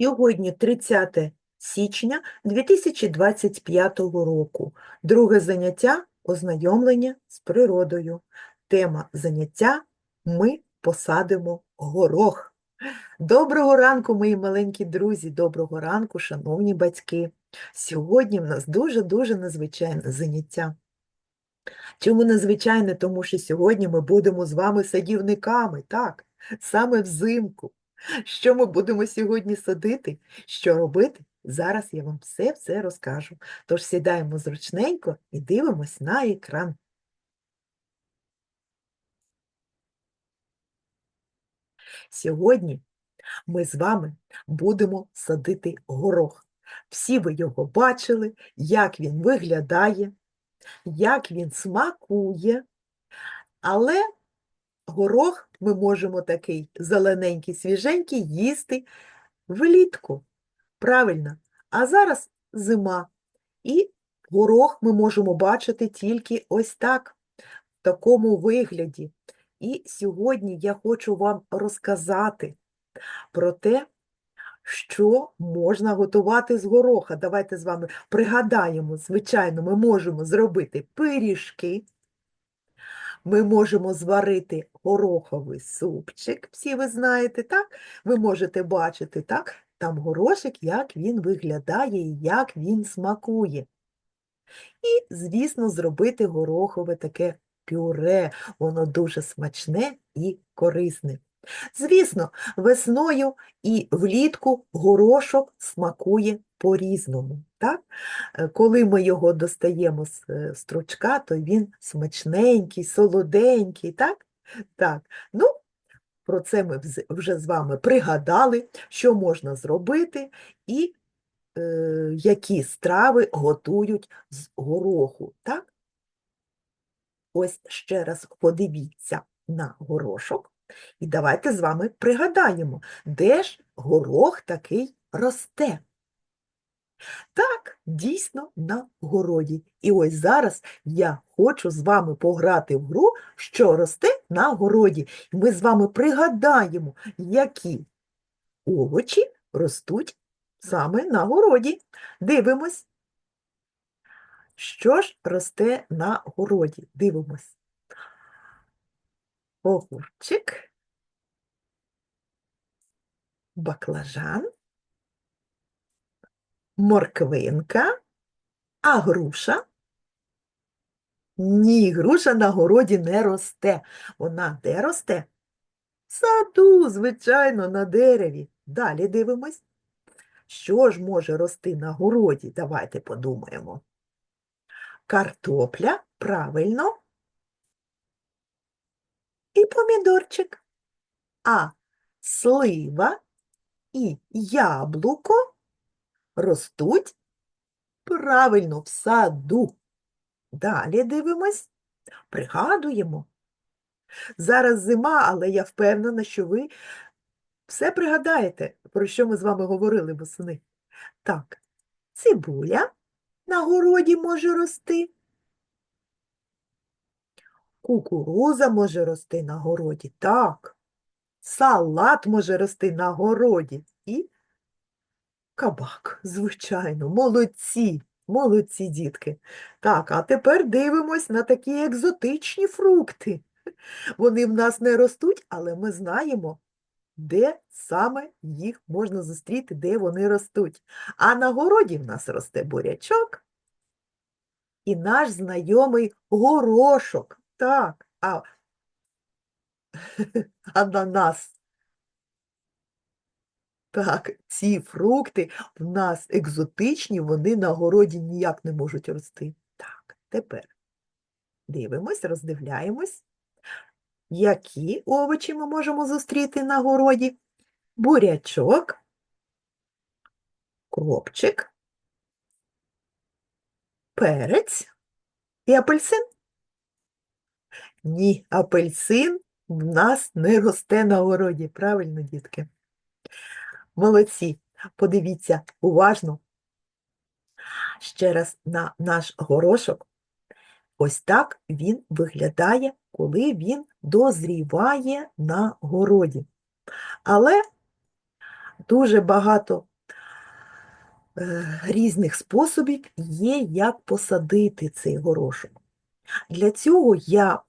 Сьогодні 30 січня 2025 року. Друге заняття ознайомлення з природою. Тема заняття Ми посадимо горох. Доброго ранку, мої маленькі друзі, доброго ранку, шановні батьки. Сьогодні в нас дуже-дуже незвичайне заняття. Чому незвичайне? Тому що сьогодні ми будемо з вами садівниками, так, саме взимку. Що ми будемо сьогодні садити? Що робити? Зараз я вам все-все розкажу. Тож сідаємо зручненько і дивимось на екран. Сьогодні ми з вами будемо садити горох. Всі ви його бачили, як він виглядає, як він смакує, але горох ми можемо такий зелененький, свіженький їсти влітку. Правильно. А зараз зима. І горох ми можемо бачити тільки ось так, в такому вигляді. І сьогодні я хочу вам розказати про те, що можна готувати з гороха. Давайте з вами пригадаємо, звичайно, ми можемо зробити пиріжки, ми можемо зварити гороховий супчик, всі ви знаєте, так? Ви можете бачити, так? Там горошик, як він виглядає і як він смакує. І, звісно, зробити горохове таке пюре, воно дуже смачне і корисне. Звісно, весною і влітку горошок смакує по-різному. Так? Е, Коли ми його достаємо з е, стручка, то він смачненький, солоденький, так? Так. Ну, про це ми вже з вами пригадали, що можна зробити і е, які страви готують з гороху. Так? Ось ще раз подивіться на горошок. І давайте з вами пригадаємо, де ж горох такий росте. Так, дійсно, на городі. І ось зараз я хочу з вами пограти в гру, що росте на городі. І ми з вами пригадаємо, які овочі ростуть саме на городі. Дивимось. Що ж росте на городі? Дивимось. Огурчик, баклажан, морквинка, а груша? Ні, груша на городі не росте. Вона де росте? В саду, звичайно, на дереві. Далі дивимось. Що ж може рости на городі? Давайте подумаємо. Картопля, правильно. І помідорчик. А слива і яблуко ростуть правильно в саду. Далі дивимось, пригадуємо. Зараз зима, але я впевнена, що ви все пригадаєте, про що ми з вами говорили восени. Так, цибуля на городі може рости. Кукуруза може рости на городі, так. Салат може рости на городі і кабак, звичайно, молодці, молодці дітки. Так, а тепер дивимось на такі екзотичні фрукти. Вони в нас не ростуть, але ми знаємо, де саме їх можна зустріти, де вони ростуть. А на городі в нас росте бурячок і наш знайомий горошок. Так, а ананас. Так, ці фрукти в нас екзотичні, вони на городі ніяк не можуть рости. Так, тепер дивимось, роздивляємось, які овочі ми можемо зустріти на городі. Бурячок, кропчик, перець і апельсин. Ні, апельсин в нас не росте на городі. Правильно, дітки? Молодці. Подивіться уважно ще раз на наш горошок. Ось так він виглядає, коли він дозріває на городі. Але дуже багато е, різних способів є, як посадити цей горошок. Для цього я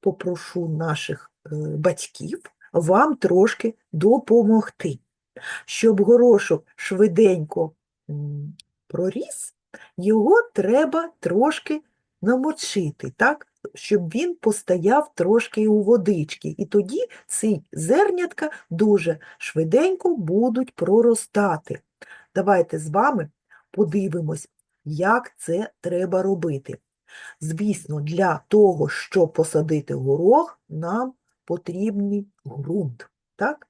попрошу наших е, батьків вам трошки допомогти. Щоб горошок швиденько проріс, його треба трошки намочити, так? щоб він постояв трошки у водички. І тоді ці зернятка дуже швиденько будуть проростати. Давайте з вами подивимось, як це треба робити. Звісно, для того, щоб посадити горох, нам потрібний ґрунт. Так?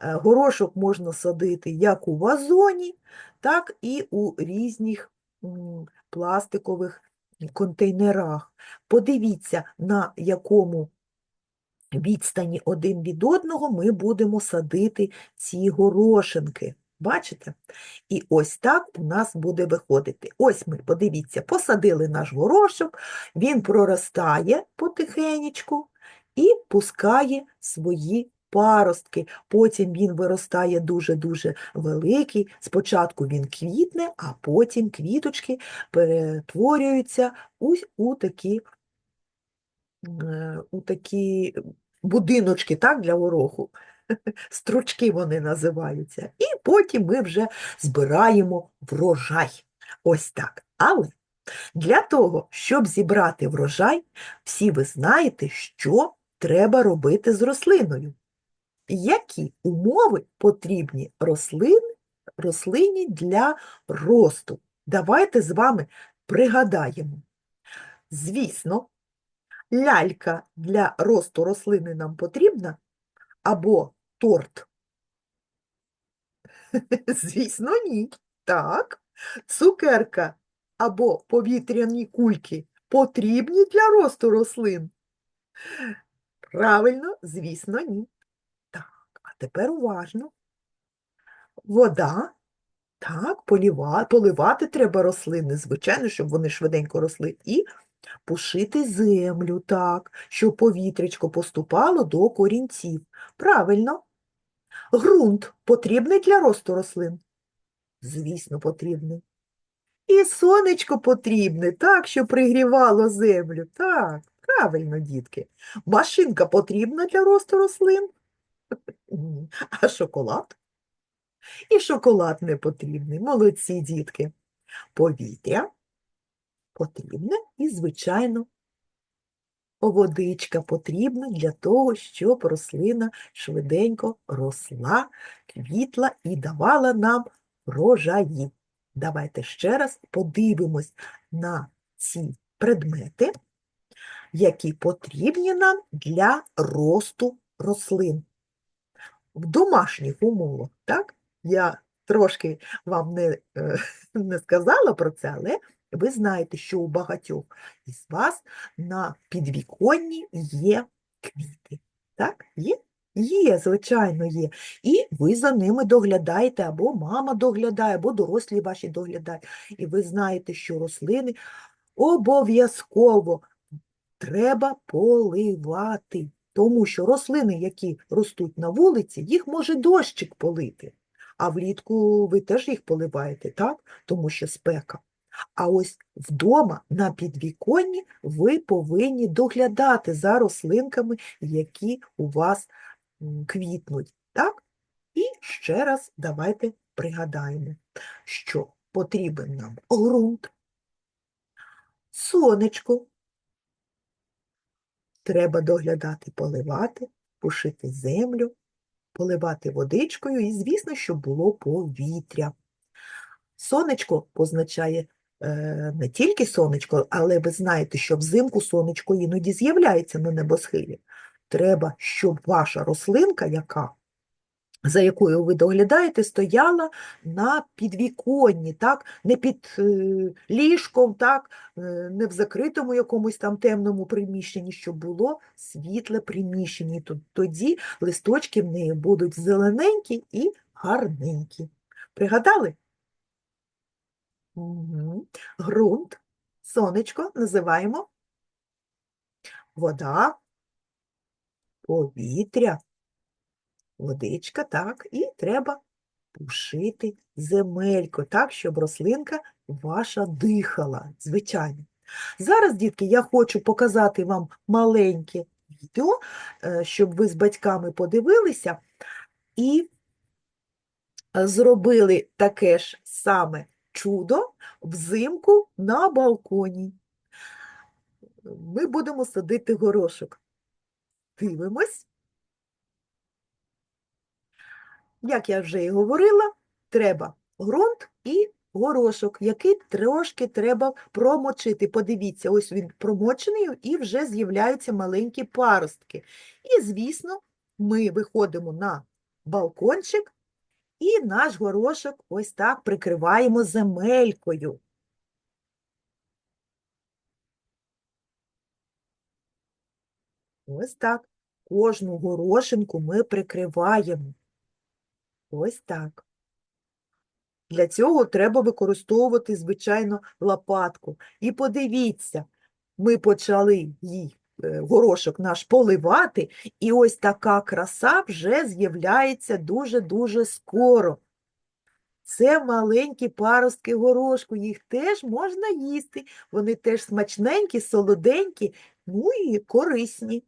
Е, Горошок можна садити як у вазоні, так і у різних пластикових контейнерах. Подивіться, на якому відстані один від одного ми будемо садити ці горошинки. Бачите? І ось так у нас буде виходити. Ось ми, подивіться, посадили наш горошок, він проростає потихенечку і пускає свої паростки. Потім він виростає дуже-дуже великий. Спочатку він квітне, а потім квіточки перетворюються ось у такі, е, у такі будиночки так, для гороху. Стручки вони називаються. І потім ми вже збираємо врожай. Ось так. Але для того, щоб зібрати врожай, всі ви знаєте, що треба робити з рослиною. Які умови потрібні рослин, рослині для росту? Давайте з вами пригадаємо. Звісно, лялька для росту рослини нам потрібна або торт? Звісно, ні. Так. Цукерка або повітряні кульки потрібні для росту рослин? Правильно, звісно, ні. Тепер уважно. Вода. Так, поліва, поливати треба рослини, звичайно, щоб вони швиденько росли. І пушити землю так, щоб повітрячко поступало до корінців. Правильно. Грунт потрібний для росту рослин? Звісно, потрібний. І сонечко потрібне, так, щоб пригрівало землю. Так, правильно, дітки. Машинка потрібна для росту рослин? Ні. А шоколад? І шоколад не потрібний. Молодці, дітки. Повітря потрібне і, звичайно, водичка потрібна для того, щоб рослина швиденько росла, квітла і давала нам врожаї. Давайте ще раз подивимось на ці предмети, які потрібні нам для росту рослин. В домашніх умовах, так? Я трошки вам не, е, не сказала про це, але ви знаєте, що у багатьох із вас на підвіконні є квіти. Так? Є? Є, звичайно, є. І ви за ними доглядаєте, або мама доглядає, або дорослі ваші доглядають. І ви знаєте, що рослини обов'язково треба поливати. Тому що рослини, які ростуть на вулиці, їх може дощик полити. А влітку ви теж їх поливаєте, так? Тому що спека. А ось вдома на підвіконні ви повинні доглядати за рослинками, які у вас квітнуть. Так? І ще раз давайте пригадаємо, що потрібен нам ґрунт, сонечко. Треба доглядати, поливати, пушити землю, поливати водичкою і, звісно, щоб було повітря. Сонечко позначає е, не тільки сонечко, але ви знаєте, що взимку сонечко іноді з'являється на небосхилі. Треба, щоб ваша рослинка, яка, за якою ви доглядаєте, стояла на підвіконні, так? не під е, ліжком, так? е, не в закритому якомусь там темному приміщенні, щоб було світле приміщення. Тоді листочки в неї будуть зелененькі і гарненькі. Пригадали? Угу. Грунт, сонечко називаємо вода, повітря, водичка, так, і треба пушити земельку, так, щоб рослинка ваша дихала, звичайно. Зараз, дітки, я хочу показати вам маленьке відео, е, щоб ви з батьками подивилися і зробили таке ж саме чудо взимку на балконі. Ми будемо садити горошок. Дивимось. Як я вже і говорила, треба ґрунт і горошок, який трошки треба промочити. Подивіться, ось він промочений і вже з'являються маленькі паростки. І, звісно, ми виходимо на балкончик і наш горошок ось так прикриваємо земелькою. Ось так. Кожну горошинку ми прикриваємо. Ось так. Для цього треба використовувати, звичайно, лопатку. І подивіться, ми почали їй е, горошок наш поливати, і ось така краса вже з'являється дуже-дуже скоро. Це маленькі паростки горошку, їх теж можна їсти. Вони теж смачненькі, солоденькі, ну і корисні.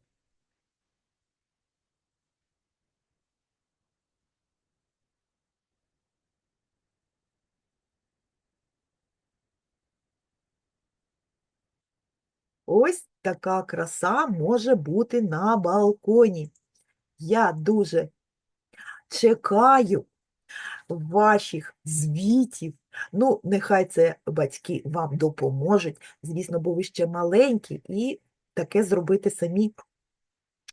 Ось така краса може бути на балконі. Я дуже чекаю ваших звітів. Ну, нехай це батьки вам допоможуть, звісно, бо ви ще маленькі, і таке зробити самі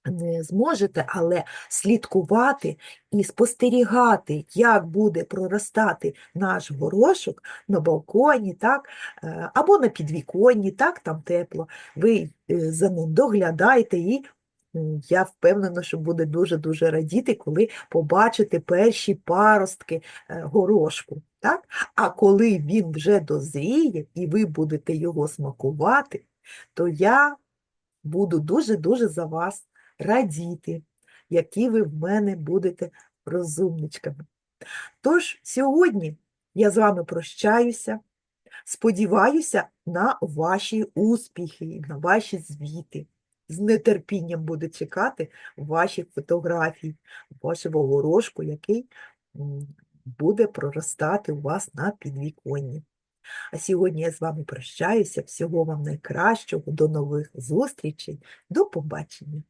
не зможете, але слідкувати і спостерігати, як буде проростати наш горошок на балконі, так, е, або на підвіконні, так, там тепло. Ви е, за ним доглядаєте і я впевнена, що буде дуже-дуже радіти, коли побачите перші паростки е, горошку. Так? А коли він вже дозріє і ви будете його смакувати, то я буду дуже-дуже за вас радіти, які ви в мене будете розумничками. Тож сьогодні я з вами прощаюся, сподіваюся на ваші успіхи, на ваші звіти. З нетерпінням буду чекати ваших фотографій, вашого горошку, який буде проростати у вас на підвіконні. А сьогодні я з вами прощаюся. Всього вам найкращого, до нових зустрічей, до побачення!